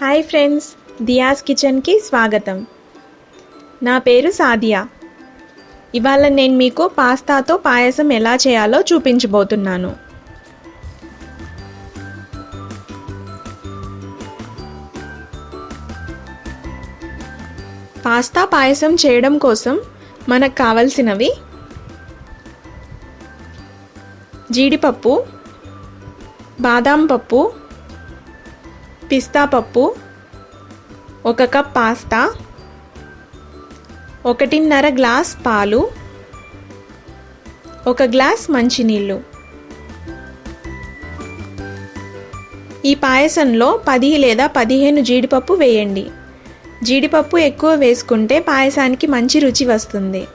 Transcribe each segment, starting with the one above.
Hi friends diyas కిచెన్కి స్వాగతం. నా పేరు సాదియా. ఇవాళ నేను మీకు పాస్తాతో పాయసం ఎలా చేయాలో చూపించబోతున్నాను. పాస్తా పాయసం చేయడం కోసం మనకు కావలసినవి జీడిపప్పు బాదాం పప్పు పిస్తా పప్పు ఒక కప్ పాస్తా ఒకటిన్నర గ్లాస్ పాలు ఒక గ్లాస్ మంచినీళ్ళు. ఈ పాయసంలో పది లేదా పదిహేను జీడిపప్పు వేయండి. జీడిపప్పు ఎక్కువ వేసుకుంటే పాయసానికి మంచి రుచి వస్తుంది.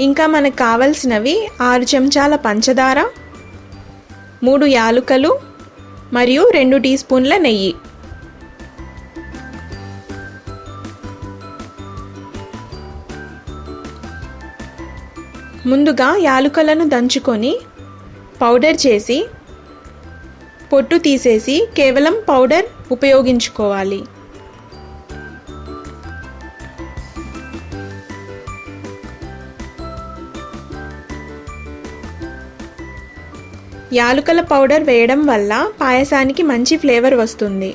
ఇంకా మనకు కావలసినవి ఆరు చెంచాల పంచదార మూడు యాలుకలు మరియు రెండు టీ స్పూన్ల నెయ్యి. ముందుగా యాలుకలను దంచుకొని పౌడర్ చేసి పొట్టు తీసేసి కేవలం పౌడర్ ఉపయోగించుకోవాలి. యాలుకల పౌడర్ వేయడం వల్ల పాయసానికి మంచి ఫ్లేవర్ వస్తుంది.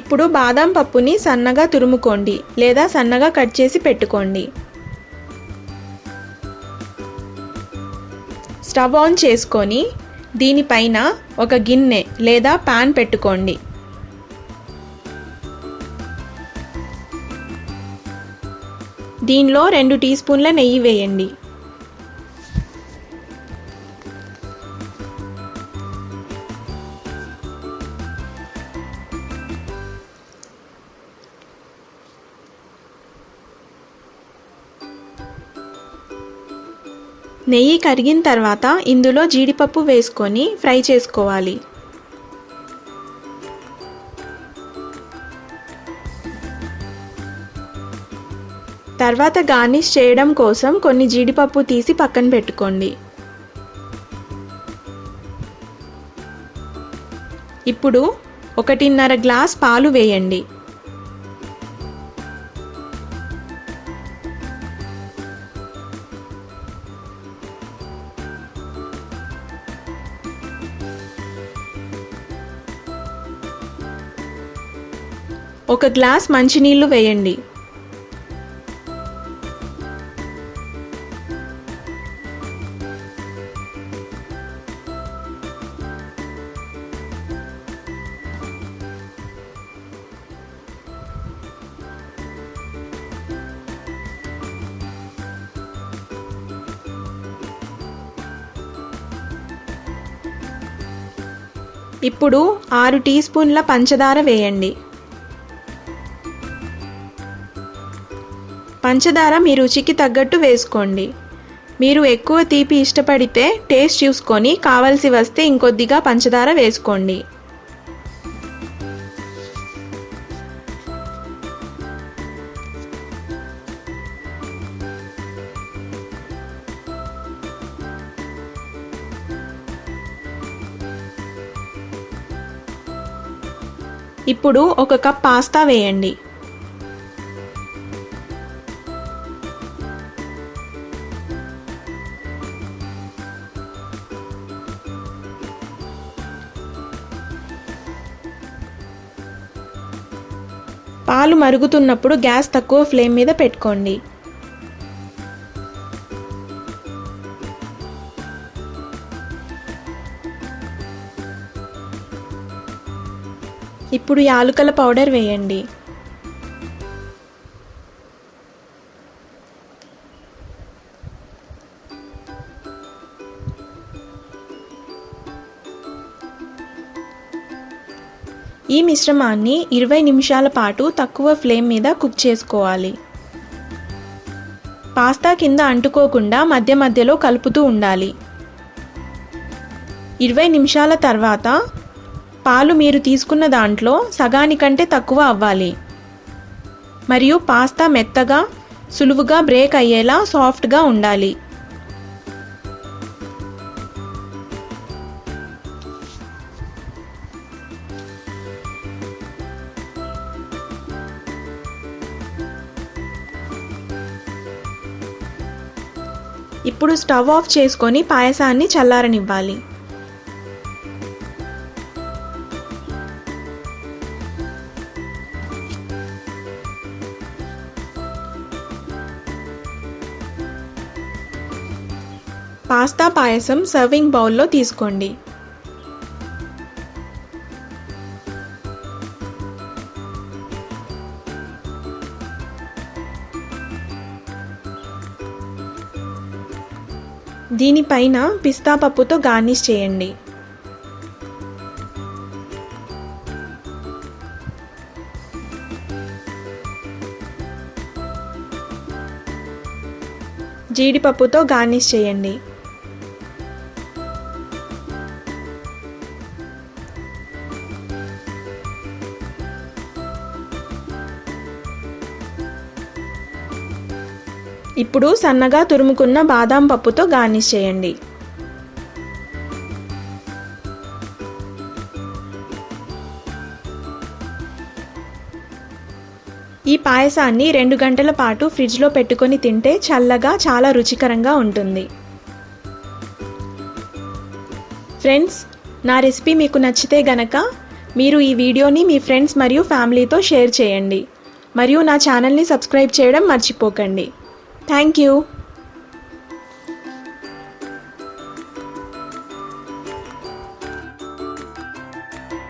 ఇప్పుడు బాదం పప్పుని సన్నగా తురుముకోండి లేదా సన్నగా కట్ చేసి పెట్టుకోండి. స్టవ్ ఆన్ చేసుకొని దీనిపైన ఒక గిన్నె లేదా పాన్ పెట్టుకోండి. దీనిలో రెండు టీ స్పూన్ల నెయ్యి వేయండి. నెయ్యి కరిగిన తర్వాత ఇందులో జీడిపప్పు వేసుకొని ఫ్రై చేసుకోవాలి. తర్వాత గార్నిష్ చేయడం కోసం కొన్ని జీడిపప్పు తీసి పక్కన పెట్టుకోండి. ఇప్పుడు ఒకటిన్నర గ్లాస్ పాలు వేయండి. ఒక గ్లాస్ మంచినీళ్ళు వేయండి. ఇప్పుడు ఆరు టీ స్పూన్ల పంచదార వేయండి. పంచదార మీ రుచికి తగ్గట్టు వేసుకోండి. మీరు ఎక్కువ తీపి ఇష్టపడితే టేస్ట్ చూసుకొని కావలసి వస్తే ఇంకొద్దిగా పంచదార వేసుకోండి. ఇప్పుడు ఒక కప్ పాస్తా వేయండి. పాలు మరుగుతున్నప్పుడు గ్యాస్ తక్కువ ఫ్లేమ్ మీద పెట్టుకోండి. ఇప్పుడు యాలుకల పౌడర్ వేయండి. ఈ మిశ్రమాన్ని ఇరవై నిమిషాల పాటు తక్కువ ఫ్లేమ్ మీద కుక్ చేసుకోవాలి. పాస్తా కింద అంటుకోకుండా మధ్య మధ్యలో కలుపుతూ ఉండాలి. ఇరవై నిమిషాల తర్వాత పాలు మీరు తీసుకున్న దాంట్లో సగానికంటే తక్కువ అవ్వాలి. మరియు పాస్తా మెత్తగా సులువుగా బ్రేక్ అయ్యేలా సాఫ్ట్గా ఉండాలి. ఇప్పుడు స్టవ్ ఆఫ్ చేసుకొని పాయసాన్ని చల్లారనివ్వాలి. పాస్తా పాయసం సర్వింగ్ బౌల్లో తీసుకోండి. దీనిపైన పిస్తా పప్పుతో గార్నిష్ చేయండి. జీడిపప్పుతో గార్నిష్ చేయండి. ఇప్పుడు సన్నగా తురుముకున్న బాదాం పప్పుతో గార్నిష్ చేయండి. ఈ పాయసాన్ని రెండు గంటల పాటు ఫ్రిడ్జ్లో పెట్టుకొని తింటే చల్లగా చాలా రుచికరంగా ఉంటుంది. ఫ్రెండ్స్ నా రెసిపీ మీకు నచ్చితే గనక మీరు ఈ వీడియోని మీ ఫ్రెండ్స్ మరియు ఫ్యామిలీతో షేర్ చేయండి. మరియు నా ఛానల్ని సబ్స్క్రైబ్ చేయడం మర్చిపోకండి. Thank you.